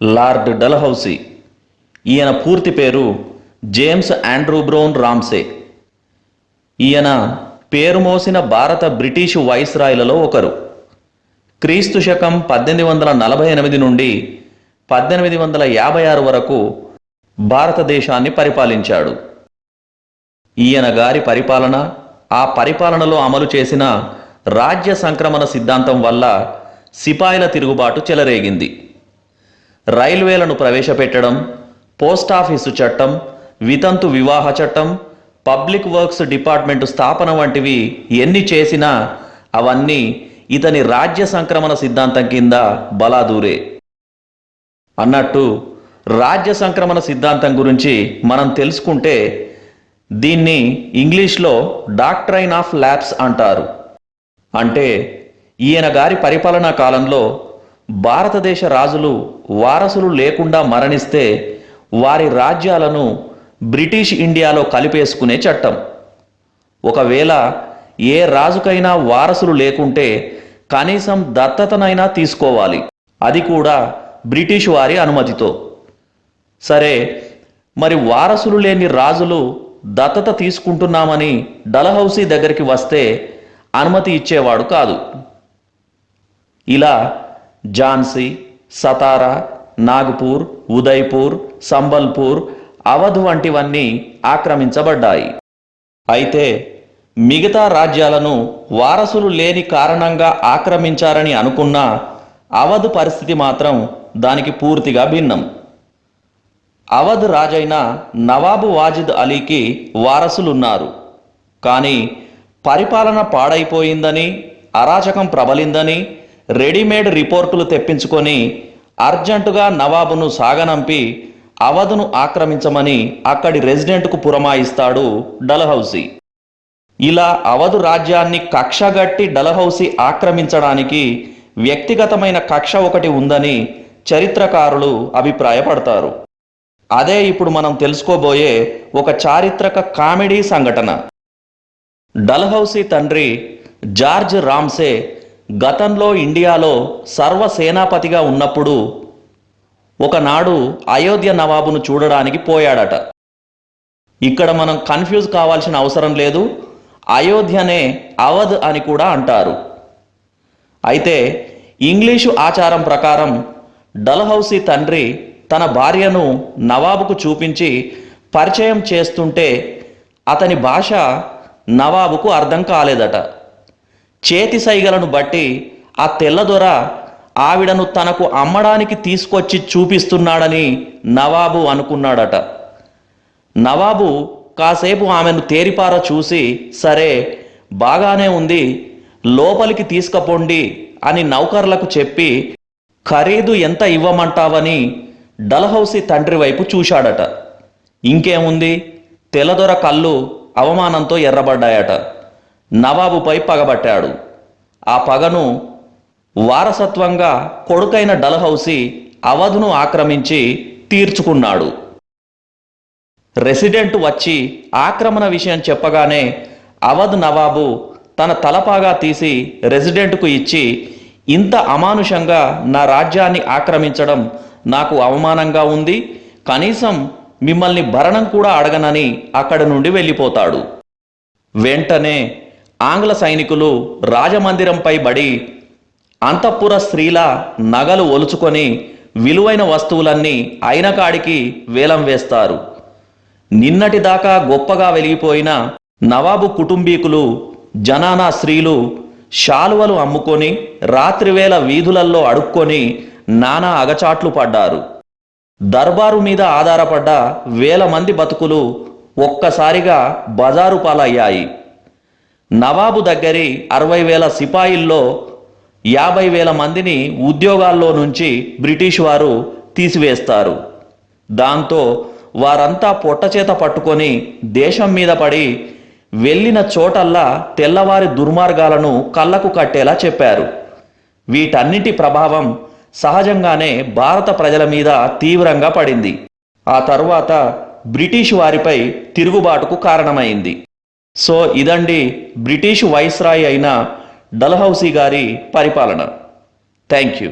Lord Dalhousie. ఈయన పూర్తి పేరు జేమ్స్ ఆండ్రూ బ్రౌన్ రామ్సే. ఈయన పేరు మోసిన భారత బ్రిటిషు వైస్రాయ్లలో ఒకరు. క్రీస్తు శకం పద్దెనిమిది వందల నలభై ఎనిమిది నుండి పద్దెనిమిది వందల యాభై ఆరు వరకు భారతదేశాన్ని పరిపాలించాడు. ఈయన గారి పరిపాలన ఆ పరిపాలనలో అమలు చేసిన రాజ్య సంక్రమణ సిద్ధాంతం వల్ల సిపాయిల తిరుగుబాటు చెలరేగింది. రైల్వేలను ప్రవేశపెట్టడం పోస్టాఫీసు చట్టం వితంతు వివాహ చట్టం పబ్లిక్ వర్క్స్ డిపార్ట్మెంట్ స్థాపన వంటివి ఎన్ని చేసినా అవన్నీ ఇతని రాజ్య సంక్రమణ సిద్ధాంతం కింద బలాదూరే. అన్నట్టు రాజ్య సంక్రమణ సిద్ధాంతం గురించి మనం తెలుసుకుంటే దీన్ని ఇంగ్లీష్లో డాక్ట్రైన్ ఆఫ్ ల్యాబ్స్ అంటారు. అంటే ఈయన గారి పరిపాలనా కాలంలో భారతదేశ రాజులు వారసులు లేకుండా మరణిస్తే వారి రాజ్యాలను బ్రిటిష్ ఇండియాలో కలిపేసుకునే చట్టం. ఒకవేళ ఏ రాజుకైనా వారసులు లేకుంటే కనీసం దత్తతనైనా తీసుకోవాలి. అది కూడా బ్రిటిష్ వారి అనుమతితో. సరే మరి వారసులు లేని రాజులు దత్తత తీసుకుంటున్నామని డలహౌసీ దగ్గరికి వస్తే అనుమతి ఇచ్చేవాడు కాదు. ఇలా ఝాన్సీ సతారా నాగ్పూర్ ఉదయ్పూర్ సంబల్పూర్ అవధ్ వంటివన్నీ ఆక్రమించబడ్డాయి. అయితే మిగతా రాజ్యాలను వారసులు లేని కారణంగా ఆక్రమించారని అనుకున్న అవధ్ పరిస్థితి మాత్రం దానికి పూర్తిగా భిన్నం. అవధ్ రాజైన నవాబు వాజిద్ అలీకి వారసులున్నారు. కానీ పరిపాలన పాడైపోయిందని అరాచకం ప్రబలిందని రెడీమేడ్ రిపోర్టులు తెప్పించుకొని అర్జెంటుగా నవాబును సాగనంపి అవధును ఆక్రమించమని అక్కడి రెసిడెంట్కు పురమాయిస్తాడు డలహౌసీ ఇలా అవధు రాజ్యాన్ని కక్షగట్టి డలహౌసీ ఆక్రమించడానికి వ్యక్తిగతమైన కక్ష ఒకటి ఉందని చరిత్రకారులు అభిప్రాయపడతారు. అదే ఇప్పుడు మనం తెలుసుకోబోయే ఒక చారిత్రక కామెడీ సంఘటన. డల్హౌసీ తండ్రి జార్జ్ రామ్సే గతంలో ఇండియాలో సర్వసేనాపతిగా ఉన్నప్పుడు ఒకనాడు అయోధ్య నవాబును చూడడానికి పోయాడట. ఇక్కడ మనం కన్ఫ్యూజ్ కావాల్సిన అవసరం లేదు. అయోధ్యనే అవధ్ అని కూడా అంటారు. అయితే ఇంగ్లీషు ఆచారం ప్రకారం డల్హౌసీ తండ్రి తన భార్యను నవాబుకు చూపించి పరిచయం చేస్తుంటే అతని భాష నవాబుకు అర్థం కాలేదట. చేతి సైగలను బట్టి ఆ తెల్లదొర ఆవిడను తనకు అమ్మడానికి తీసుకొచ్చి చూపిస్తున్నాడని నవాబు అనుకున్నాడట. నవాబు కాసేపు ఆమెను తేరిపార చూసి సరే బాగానే ఉంది లోపలికి తీసుకపోండి అని నౌకర్లకు చెప్పి ఖరీదు ఎంత ఇవ్వమంటావని డల్హౌసీ తండ్రి వైపు చూశాడట. ఇంకేముంది? తెల్లదొర కళ్ళు అవమానంతో ఎర్రబడ్డాయట. నవాబుపై పగబట్టాడు. ఆ పగను వారసత్వంగా కొడుకైన డల్హౌసి అవధును ఆక్రమించి తీర్చుకున్నాడు. రెసిడెంట్ వచ్చి ఆక్రమణ విషయం చెప్పగానే అవధ్ నవాబు తన తలపాగా తీసి రెసిడెంట్కు ఇచ్చి ఇంత అమానుషంగా నా రాజ్యాన్ని ఆక్రమించడం నాకు అవమానంగా ఉంది. కనీసం మిమ్మల్ని భరణం కూడా అడగనని అక్కడి నుండి వెళ్ళిపోతాడు. వెంటనే ఆంగ్ల సైనికులు రాజమందిరంపై బడి అంతఃపుర స్త్రీల నగలు ఒలుచుకొని విలువైన వస్తువులన్నీ అయిన కాడికి వేలం వేస్తారు. నిన్నటిదాకా గొప్పగా వెలిగిపోయిన నవాబు కుటుంబీకులు జనానా స్త్రీలు శాలువలు అమ్ముకొని రాత్రివేళ వీధులల్లో అడుక్కొని నానా అగచాట్లు పడ్డారు. దర్బారు మీద ఆధారపడ్డ వేల మంది బతుకులు ఒక్కసారిగా బజారు పాలయ్యాయి నవాబు దగ్గరి అరవై వేల సిపాయిల్లో యాభై వేల మందిని ఉద్యోగాల్లో నుంచి బ్రిటిష్ వారు తీసివేస్తారు. దాంతో వారంతా పొట్టచేత పట్టుకొని దేశం మీద పడి వెళ్ళిన చోటల్లా తెల్లవారి దుర్మార్గాలను కళ్ళకు కట్టేలా చెప్పారు. వీటన్నిటి ప్రభావం సహజంగానే భారత ప్రజల మీద తీవ్రంగా పడింది. ఆ తరువాత బ్రిటిష్ వారిపై తిరుగుబాటుకు కారణమైంది. సో ఇదండి బ్రిటిష్ వైస్రాయ్ అయిన డల్హౌసీ గారి పరిపాలన. Thank you